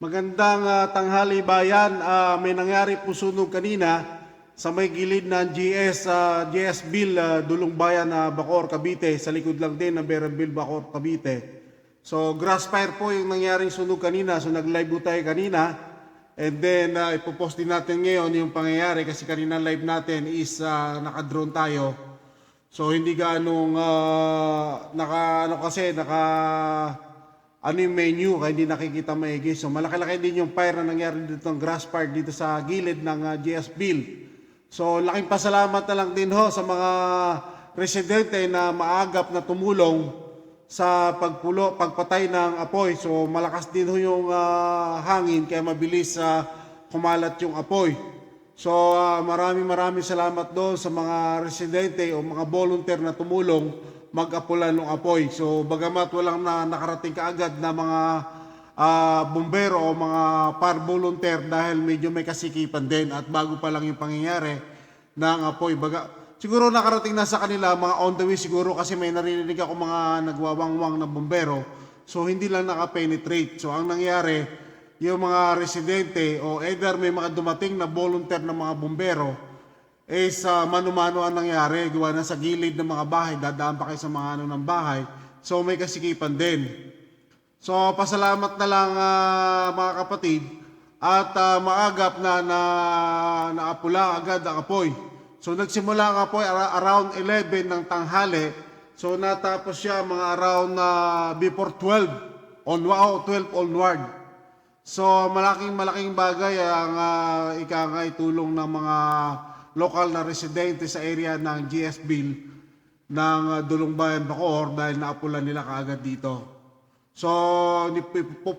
Magandang ah, tanghali bayan. Ah, may nangyari po sunog kanina sa may gilid ng GS ah, GS Bill ah, Dulong Bayan na Bacor, Cavite. Sa likod lang din ng Berenville, Bacor, Cavite. So grass fire po yung nangyaring sunog kanina. So nag-live po tayo kanina. And then uh, ipopost din natin ngayon yung pangyayari kasi kanina live natin is ah, naka-drone tayo. So hindi gaanong ah, naka ano kasi naka ano yung menu kaya hindi nakikita maigi. So malaki-laki din yung fire na nangyari dito ng grass fire dito sa gilid ng ah, GS Bill. So laking pasalamat na lang din ho sa mga residente na maagap na tumulong sa pagpulo, pagpatay ng apoy. So malakas din ho yung ah, hangin kaya mabilis sa kumalat yung apoy. So ah, maraming maraming salamat doon sa mga residente o mga volunteer na tumulong mag-apulan ng apoy. So bagamat walang na nakarating kaagad na mga ah, bumbero o mga par volunteer dahil medyo may kasikipan din at bago pa lang yung pangyayari ng apoy. Baga, siguro nakarating na sa kanila mga on the way siguro kasi may naririnig ako mga nagwawangwang na bumbero. So hindi lang nakapenetrate. So ang nangyari, yung mga residente o either may mga dumating na volunteer na mga bumbero is sa mano-mano ang nangyari, gawa na sa gilid ng mga bahay, dadaan pa kayo sa mga ano ng bahay. So may kasikipan din. So pasalamat na lang ah, mga kapatid at ah, maagap na na naapula agad ang apoy. So nagsimula ang apoy ara- around 11 ng tanghali. So natapos siya mga around ah, before 12 on wow, 12 onward. So malaking malaking bagay ang uh, ika nga itulong ng mga lokal na residente sa area ng GS Bill ng uh, Dulong Bayan Bacoor dahil naapulan nila kaagad dito. So,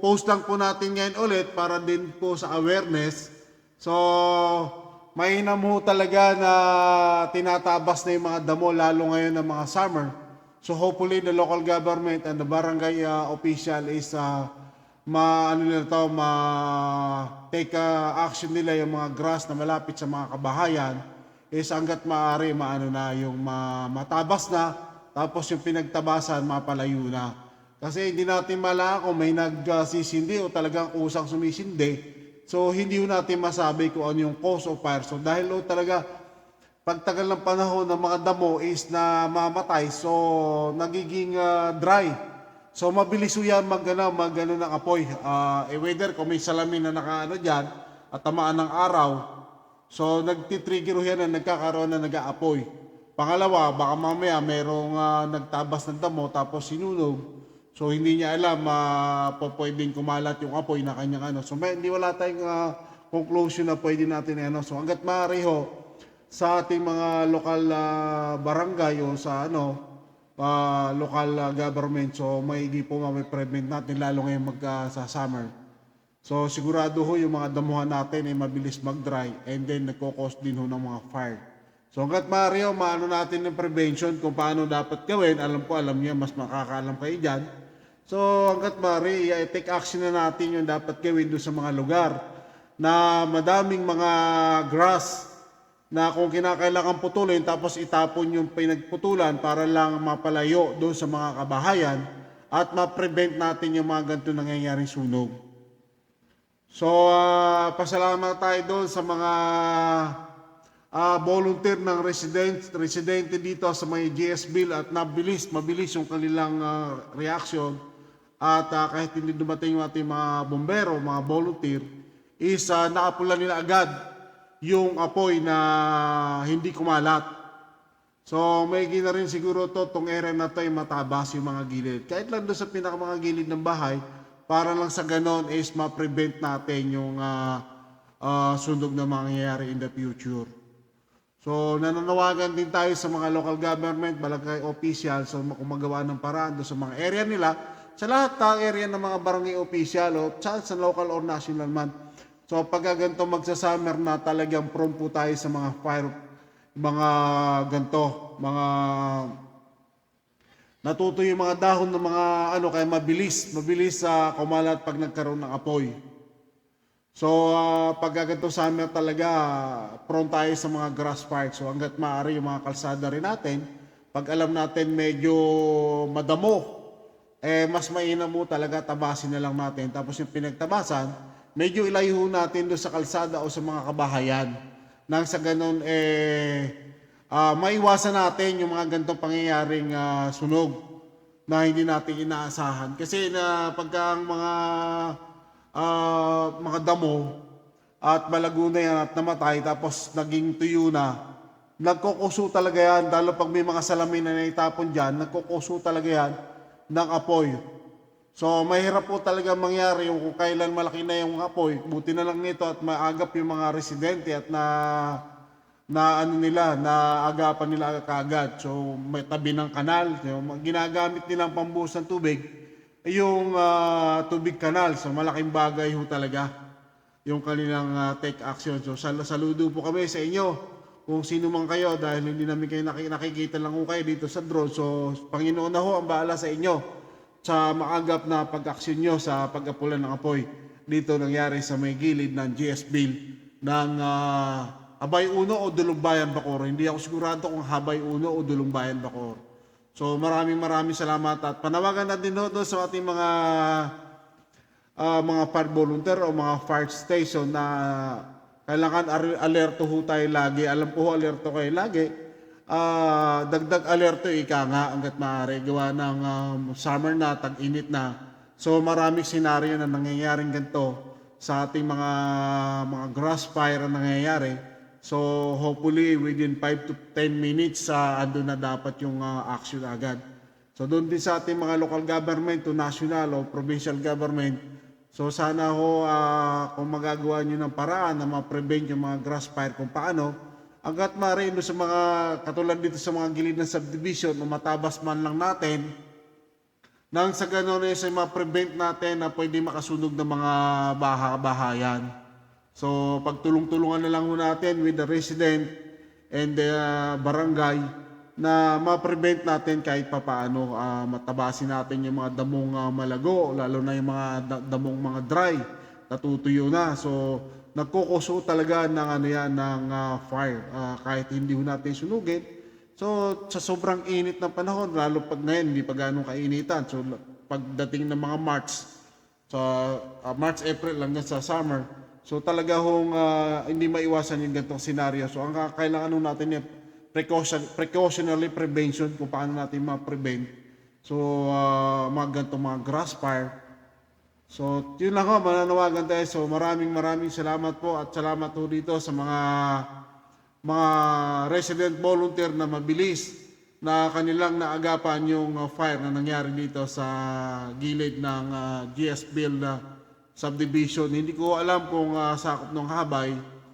post lang po natin ngayon ulit para din po sa awareness. So, mahina mo talaga na tinatabas na yung mga damo lalo ngayon ng mga summer. So, hopefully the local government and the barangay uh, official is uh, ma ano nila to ma take uh, action nila yung mga grass na malapit sa mga kabahayan is hanggat maaari maano na yung ma, matabas na tapos yung pinagtabasan mapalayo na. Kasi hindi natin malaman kung may nagsisindi o talagang kusang sumisindi. So hindi natin masabi kung ano yung cause of fire. So dahil ho talaga pagtagal ng panahon ng mga damo is na mamatay so nagiging ah, dry. So mabilis ho yan mag, ano, mag ano, ng apoy. Ah, eh, whether kung may salamin na nakaano dyan at tamaan ng araw, so nagtitrigger yan na nagkakaroon na nag-aapoy. Pangalawa, baka mamaya merong ah, nagtabas ng damo tapos sinunog. So hindi niya alam uh, pwedeng kumalat yung apoy na kanyang ano. So may, hindi wala tayong ah, conclusion na pwede natin ano. So hanggat maaari ho, sa ating mga lokal ah, barangay o sa ano, uh, local uh, government. So maigi po ma-prevent natin lalo ngayon mag uh, sa summer. So sigurado ho yung mga damuhan natin ay mabilis mag-dry and then nagkukos din ho ng mga fire. So hanggat maaari ho, maano natin yung prevention kung paano dapat gawin. Alam ko, alam niya, mas makakaalam kayo dyan. So hanggat maaari, i-take action na natin yung dapat gawin doon sa mga lugar na madaming mga grass na kung kinakailangan putulin tapos itapon yung pinagputulan para lang mapalayo doon sa mga kabahayan at ma-prevent natin yung mga ganito nangyayaring sunog. So, ah, pasalamat tayo doon sa mga ah, volunteer ng resident, residente dito sa may GS Bill at nabilis, mabilis yung kanilang ah, reaction at ah, kahit hindi dumating yung ating mga bombero, mga volunteer, is uh, naapula nila agad yung apoy na hindi kumalat. So may gina rin siguro to tong area na to ay matabas yung mga gilid. Kahit lang doon sa pinaka gilid ng bahay, para lang sa ganon is ma-prevent natin yung uh, uh, sunog na mangyayari in the future. So nananawagan din tayo sa mga local government, barangay official, so kung magawa ng paraan sa mga area nila, sa lahat ng area ng mga barangay official o sa, local or national man, So pag ganito magsa-summer na talagang prone po tayo sa mga fire, mga ganto, mga natuto yung mga dahon ng mga ano kaya mabilis, mabilis sa uh, kumalat pag nagkaroon ng apoy. So uh, pag ganito summer talaga prone tayo sa mga grass fire. So hanggat maaari yung mga kalsada rin natin, pag alam natin medyo madamo eh mas mainam mo talaga tabasin na lang natin. Tapos yung pinagtabasan, medyo ilayo natin doon sa kalsada o sa mga kabahayan. Nang sa ganun, eh, ah, maiwasan natin yung mga ganitong pangyayaring ah, sunog na hindi natin inaasahan. Kasi na pagka ang mga ah, mga damo at malago na yan at namatay tapos naging tuyo na, nagkukuso talaga yan. Lalo pag may mga salamin na naitapon dyan, nagkukuso talaga yan ng apoy. So, mahirap po talaga mangyari kung kailan malaki na yung apoy. Buti na lang nito at maagap yung mga residente at na na ano nila, na agapan nila kaagad. So, may tabi ng kanal. Yung ginagamit nilang pambuhos ng tubig, yung ah, tubig kanal. So, malaking bagay ho talaga yung kanilang ah, take action. So, sal- saludo po kami sa inyo kung sino man kayo dahil hindi namin kayo naki- nakikita lang ho kayo dito sa drone. So, Panginoon na ho ang bahala sa inyo sa maagap na pag-aksyon nyo sa pag-apulan ng apoy. Dito nangyari sa may gilid ng GS Bill ng ah, Habay Uno o Dulumbayan Bacor. Hindi ako sigurado kung Habay Uno o Dulumbayan Bacor. So maraming maraming salamat at panawagan natin ho doon sa ating mga ah, mga fire volunteer o mga fire station na kailangan alerto ho tayo lagi. Alam ko ho, alerto kayo lagi. Ah, dagdag alerto ika nga hanggat maaari gawa ng um, summer na, tag-init na. So maraming senaryo na nangyayaring ganito sa ating mga mga grass fire ang nangyayari. So hopefully within 5 to 10 minutes sa ando na dapat yung ah, action agad. So doon din sa ating mga local government to national o provincial government. So sana ho ah, kung magagawa nyo ng paraan na ma-prevent yung mga grass fire kung paano. Hanggat maaari sa mga katulad dito sa mga gilid ng subdivision o matabas man lang natin nang sa gano'n ay ma-prevent natin na pwede makasunog ng mga baha-bahayan. So, pagtulong-tulungan na lang natin with the resident and the uh, barangay na ma-prevent natin kahit papaano uh, matabasin natin yung mga damong uh, malago, lalo na yung mga da- damong mga dry, natutuyo na. So, nagkukuso talaga ng ano yan, ng uh, fire uh, kahit hindi ho natin sunugin. So, sa sobrang init ng panahon, lalo pag ngayon, hindi pa ganong kainitan. So, pagdating ng mga March, sa ah, March, April hanggang sa summer, so talaga hong ah, hindi maiwasan yung ganitong senaryo. So, ang kailangan nun natin yung precaution, precautionary prevention kung paano natin ma-prevent. So, ah, mga ganitong mga grass fire. So, yun lang ho, mananawagan tayo. So, maraming maraming salamat po at salamat po dito sa mga mga resident volunteer na mabilis na kanilang naagapan yung uh, fire na nangyari dito sa gilid ng uh, GS Bill na subdivision. Hindi ko alam kung uh, sakop ng Habay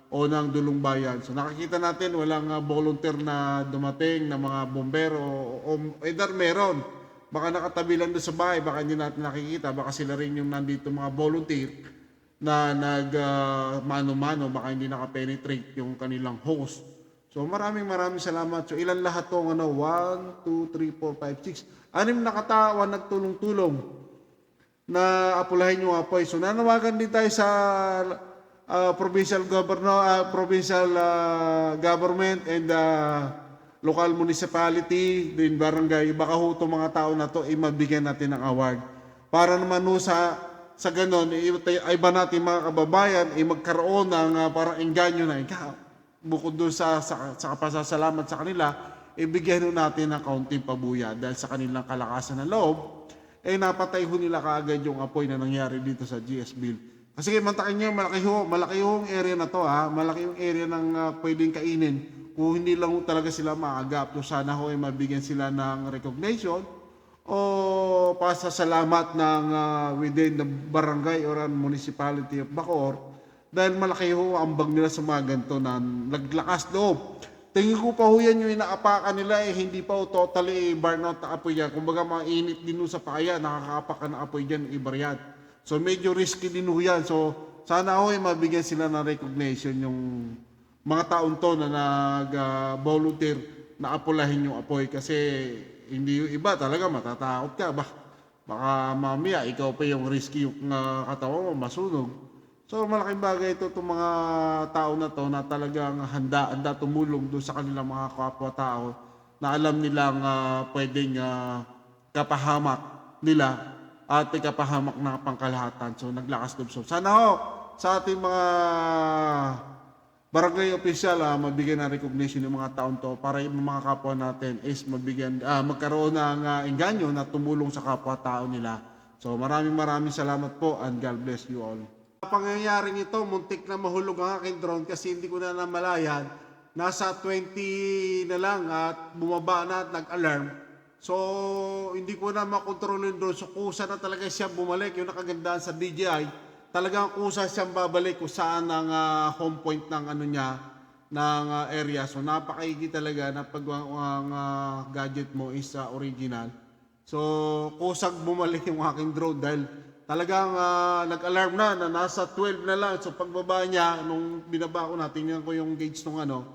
o ng Dulong Bayan. So nakikita natin walang uh, volunteer na dumating na mga bombero o, o either meron. Baka nakatabi lang doon sa bahay, baka hindi natin nakikita, baka sila rin yung nandito mga volunteer na nag uh, mano-mano baka hindi nakapenetrate yung kanilang host. So maraming maraming salamat. So ilan lahat tong ano 1 2 3 4 5 6 anim na katawan nagtulong-tulong na apulahin yung apoy. So nanawagan din tayo sa uh, provincial governor uh, provincial uh, government and uh, local municipality, din barangay, baka ho itong mga tao na to ay mabigyan natin ng award. Para naman ho sa sa ganon, ay ba natin mga kababayan ay magkaroon ng uh, parang engganyo na ikaw. Bukod doon sa, sa, sa kapasasalamat sa kanila, ibigyan natin ng kaunting pabuya dahil sa kanilang kalakasan ng loob, eh napatay ho nila kaagad yung apoy na nangyari dito sa GS Bill. Kasi mantakin nyo, malaki ho, malaki ho ang area na to ha, malaki yung area ng uh, pwedeng kainin. Kung hindi lang ho talaga sila maagap, so sana ho ay mabigyan sila ng recognition o pasasalamat ng uh, within the barangay or municipality of Bacoor dahil malaki ho ang bag nila sa mga ganito na naglakas loob. Tingin ko pa ho yan yung inaapakan nila eh, hindi pa ho totally burnout na apoy yan. Kumbaga mainit din ho sa paya, nakakaapak ka ng apoy dyan, iba yan. So medyo risky din ho yan. So sana ho ay mabigyan sila ng recognition yung mga taon to na nag-volunteer na apulahin yung apoy kasi hindi yung iba talaga matatakot ka ba baka mamaya ikaw pa yung risky yung uh, katawan mo masunog so malaking bagay ito itong mga tao na to na talagang handa handa tumulong doon sa kanilang mga kapwa tao na alam nilang uh, pwedeng uh, kapahamak nila at ikapahamak na pangkalahatan. So naglakas loob. So sana ho sa ating mga barangay official ah, mabigyan ng recognition ng mga taon to para yung mga kapwa natin is mabigyan ah, magkaroon ng ah, engganyo na tumulong sa kapwa-tao nila. So maraming maraming salamat po and God bless you all. Pangyayaring ito, muntik na mahulog ang aking drone kasi hindi ko na namalayan. Nasa 20 na lang at bumaba na at nag-alarm. So, hindi ko na makontrol yung drone. So, kusa na talaga siya bumalik. Yung nakagandaan sa DJI, talagang kusa siyang babalik kung saan ang ah, home point ng ano niya, ng ah, area. So, napakaigi talaga na pag ang, ah, gadget mo is ah, original. So, kusag bumalik yung aking drone dahil talagang ah, nag-alarm na na nasa 12 na lang. So, pagbaba niya, nung binaba ko na, tingnan ko yung gauge nung ano,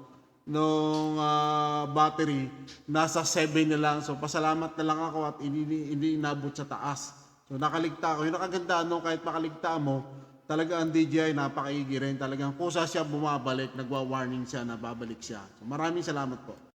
nung ah, battery, nasa 7 na lang. So, pasalamat na lang ako at hindi inabot sa taas. So, nakaligta ako. Yung nakaganda, no, kahit makaligta mo, talaga ang DJI napakaigi rin. Talagang kusa siya bumabalik, nagwa-warning siya na babalik siya. So, maraming salamat po.